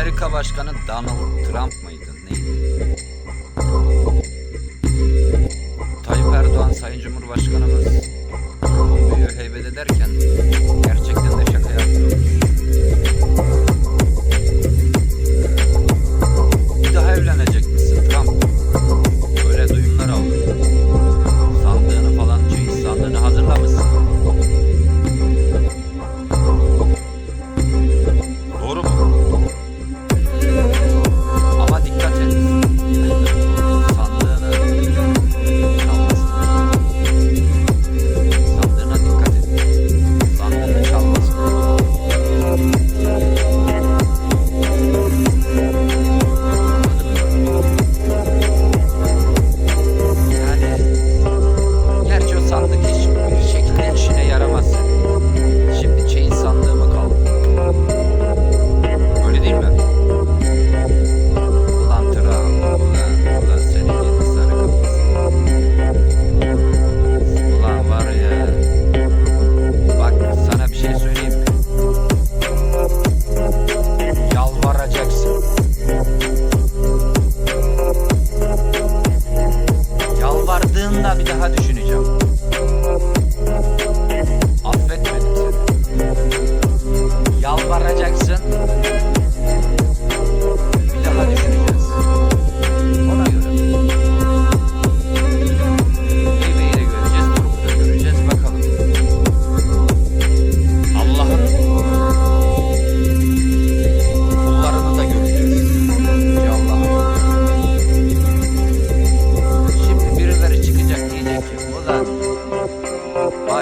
Amerika Başkanı Donald Trump mıydı? Neydi? Tayyip Erdoğan Sayın Cumhurbaşkanımız büyüğü heybet ederken gerçekten de şaka yapmıyormuş.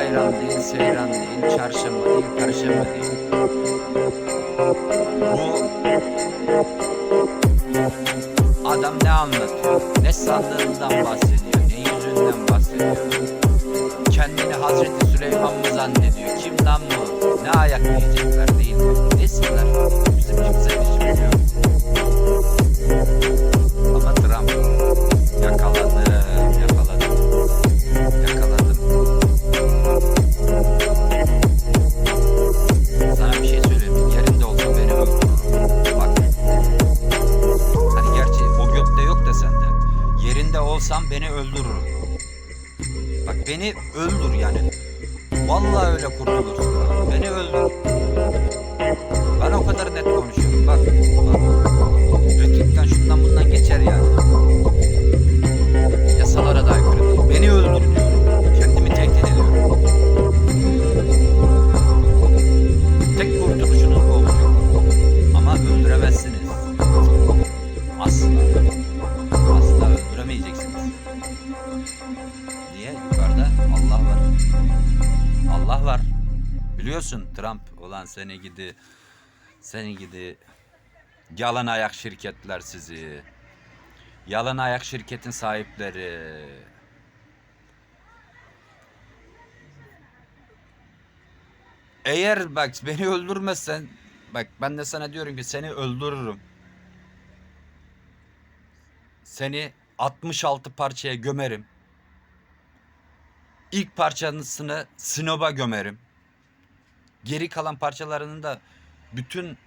Bayram değil, seyran değil, çarşamba değil, perşembe değil. Bu adam ne anlatıyor? Ne sandığından bahsediyor, ne yüzünden bahsediyor? Kendini Hazreti Süleyman mı zannediyor? Kim lan bu? Ne ayak diyecekler Olsam beni öldürür. Bak beni öldür yani. Vallahi öyle kurtulursun. Beni öldür. Ben o kadar net konuşuyorum. Bak. Allah var. Biliyorsun Trump olan seni gidi seni gidi yalan ayak şirketler sizi. Yalan ayak şirketin sahipleri. Eğer bak beni öldürmezsen bak ben de sana diyorum ki seni öldürürüm. Seni 66 parçaya gömerim. İlk parçasını Sinop'a gömerim. Geri kalan parçalarını da bütün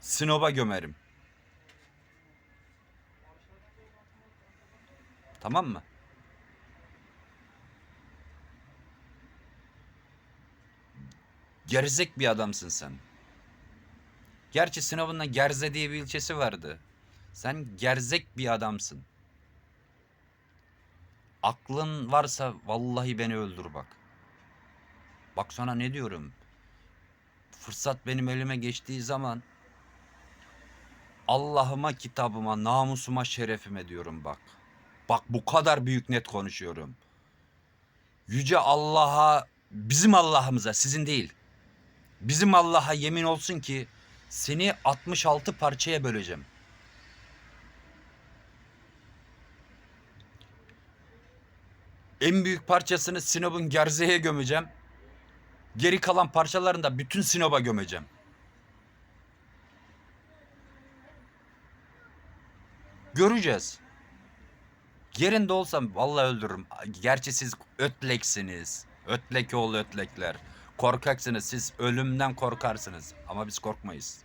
Sinop'a gömerim. Tamam mı? Gerzek bir adamsın sen. Gerçi Sinop'un da Gerze diye bir ilçesi vardı. Sen gerzek bir adamsın. Aklın varsa vallahi beni öldür bak. Bak sana ne diyorum. Fırsat benim elime geçtiği zaman Allah'ıma, kitabıma, namusuma, şerefime diyorum bak. Bak bu kadar büyük net konuşuyorum. Yüce Allah'a, bizim Allah'ımıza, sizin değil. Bizim Allah'a yemin olsun ki seni 66 parçaya böleceğim. En büyük parçasını Sinop'un Gerze'ye gömeceğim. Geri kalan parçalarını da bütün Sinop'a gömeceğim. Göreceğiz. Yerinde olsam vallahi öldürürüm. Gerçi siz ötleksiniz. Ötlek oğlu ötlekler. Korkaksınız. Siz ölümden korkarsınız. Ama biz korkmayız.